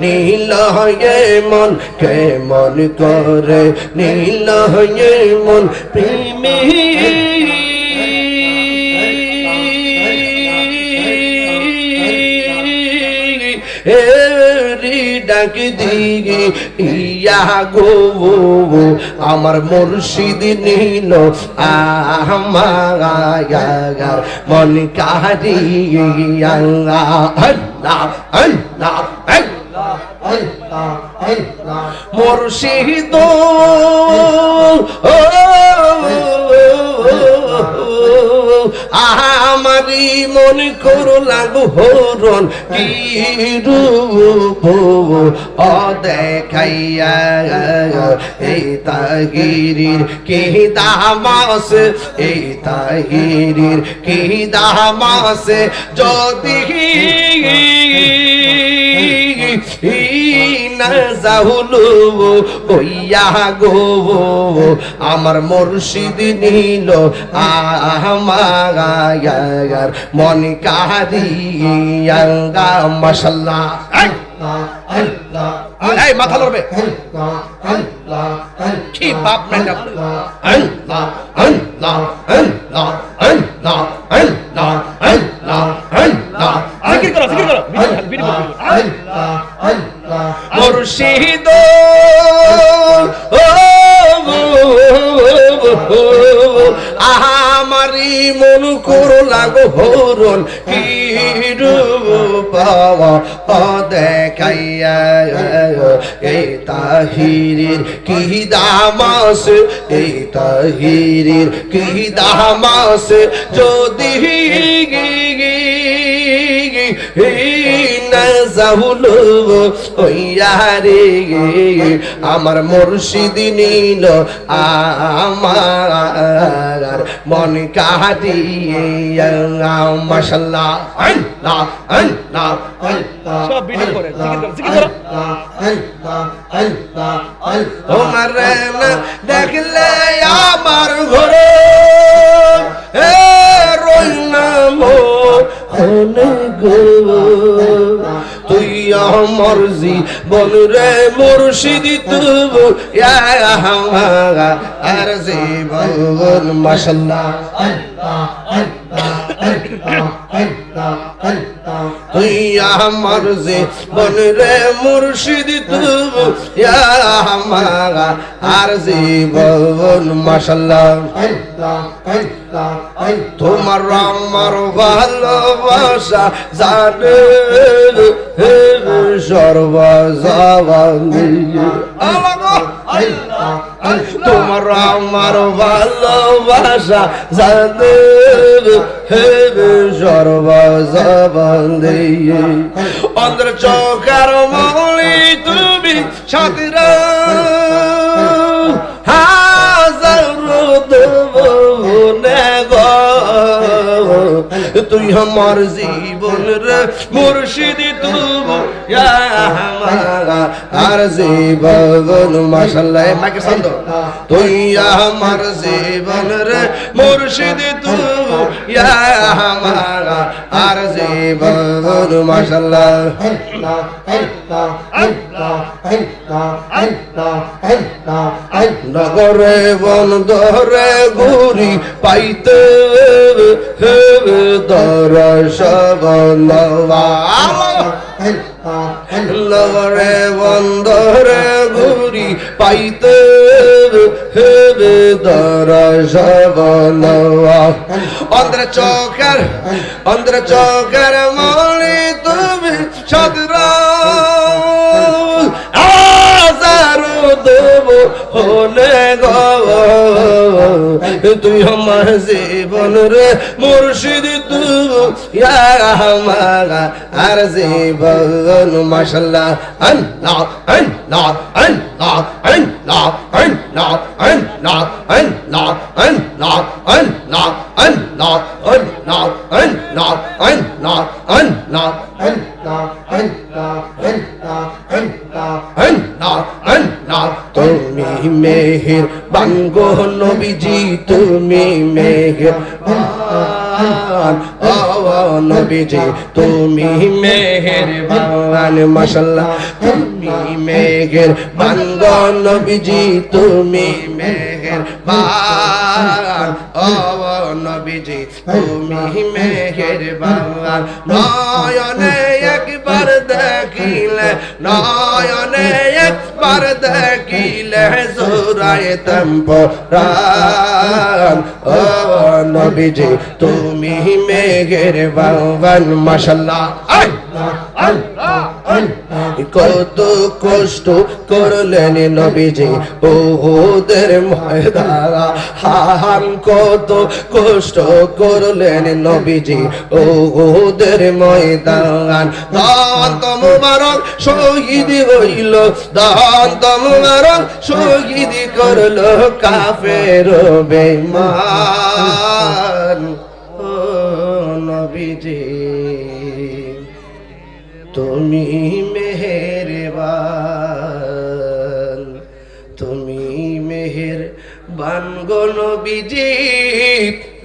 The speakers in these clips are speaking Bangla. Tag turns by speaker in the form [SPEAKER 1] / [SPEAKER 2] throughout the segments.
[SPEAKER 1] নীল হয়ে মন কেমন করে? নীল হয়ে মন প্রেমী। ডাক দিগি, ইয়া গো। আমার মুর্শিদ নীল, আমার মন কাহিয়া আল্লাহ আল্লাহ। মুর্শিদ। আমারি মন করো লাগু হরণ কি রূপ? ও দেখাইয়া এই তাগিরির কি দামাস? এই তাগিরির কি দামাস? যদি ওইয়া গো। আমার মুর্শিদ নীল আমার মন কাদিয়া মাশাল্লাহ। এই! মাথা লড়বে কি বাপ নাই আল্লাহ
[SPEAKER 2] জিকির করো জিকির করো। ভিডিও করো
[SPEAKER 1] মুর্শিদ আমারি মন করো লাগো হরণ কি রূপ দেখাইয়া এই তাহিরির কি দামাস এই তাহিরির কি দামাস যদি হইয়া রে আমার মুর্শিদ নীল আমার মন আল্লাহ আল্লাহ
[SPEAKER 2] সব ভিডিও করে জিকির
[SPEAKER 1] তোমার দেখলে আমার ঘরে রইলাম অনেক তুই আমার জীবন রে মুর্শিদ তুব আর জীবন মাসাল্লাহ আল্লাহ আল্লাহ আল্লাহ তুই আমার জীবন রে মুর্শিদি আমার আর জীবন মাসাল্লাহ তোমার আমার ভালোবাসা জানে সর্বজবানি। তোমার আমার ভালোবাসা জানে অন্ধ্র চৌকার মৌলি তুমি সাথীরা। হাজার দেব তুই আমার জীবন রে, মুর্শিদি তুলব। আর জীবন, মাশাল্লাহ মাকে ছন্দ তুই আমার জীবন রে, মুর্শিদি তুলব। আর জীবন, মাশাল্লাহ। নগরে বন ধরে ঘুরি পাইতে হে দা নগরে বন্দরে গুরি পাইতে দরশব অন্ধ্র চৌকার অন্ধ্র চৌকার মনে তুমি সদরা। হলে গো। তুই আমার জীবন রে মুর্শিদ তুই আমার আর জীবন মাশাল্লাহ আল্লাহ আল্লাহ আল্লাহ আল্লাহ আল্লাহ আল্লাহ আল্লাহ আল্লাহ আল্লাহ আল্লাহ আল্লাহ আল্লাহ আল্লাহ আল্লাহ তুমি মেহের বাঙ্গো নবীজি তুমি মেহের ও নবীজি, তুমি মেহেরবান মাশাল্লাহ তুমি মেহেরবান গো নবীজি, তুমি মেহেরবান। ও নবীজি, তুমি মেহেরবান। নয়নে একবার দেখিলে, নয়নে একবার দেখিলে, জোরায় তম্পরান ও নবীজি, তুমি মেঘের বাবান মাশাল্লাহ কত কষ্ট করলেন নবীজি ওদের ময়দারা হান কত কষ্ট করলেন নবীজি ওদের ময়দান। দান্ত মুবারক শহীদ হইল দান্ত মুবারক শহীদ করল কাফের বেমান ও নবীজি। তুমি মেহেরবান, তুমি মেহের বান গো নবীজি।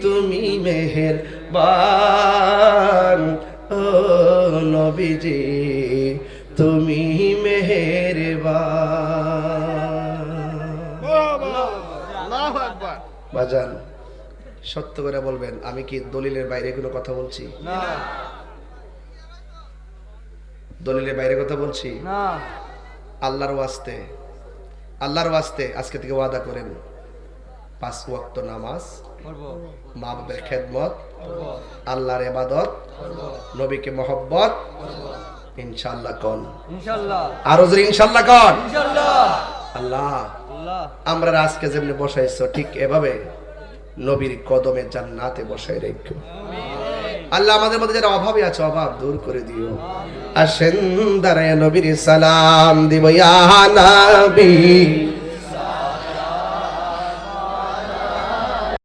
[SPEAKER 1] তুমি মেহের বান ও নবীজি। তুমি মেহের বাজান সত্য করে বলবেন আমি কি দলিলের বাইরে কোনো কথা বলছি? দলিলের বাইরে কথা বলছি? আল্লাহর ওয়াস্তে আল্লাহর ওয়াস্তে আজকে থেকে ওয়াদা করেন পাঁচ ওয়াক্ত নামাজ মা বাবার খেদমত আল্লাহর এবাদত নবীকে মহব্বত ইনশাল্লাহ কন। আরও জোরে ইনশাল্লাহ কন। আল্লাহ। আমরা আজকে যেমনি বসাইছো ঠিক এভাবে নবীর কদমে জান্নাতে বসাই রেখো আল্লাহ আমাদের মধ্যে যারা অভাবে আছে অভাব দূর করে দিও। আসেন দাঁড়ায় নবীর সালাম দিব ইয়া নবী।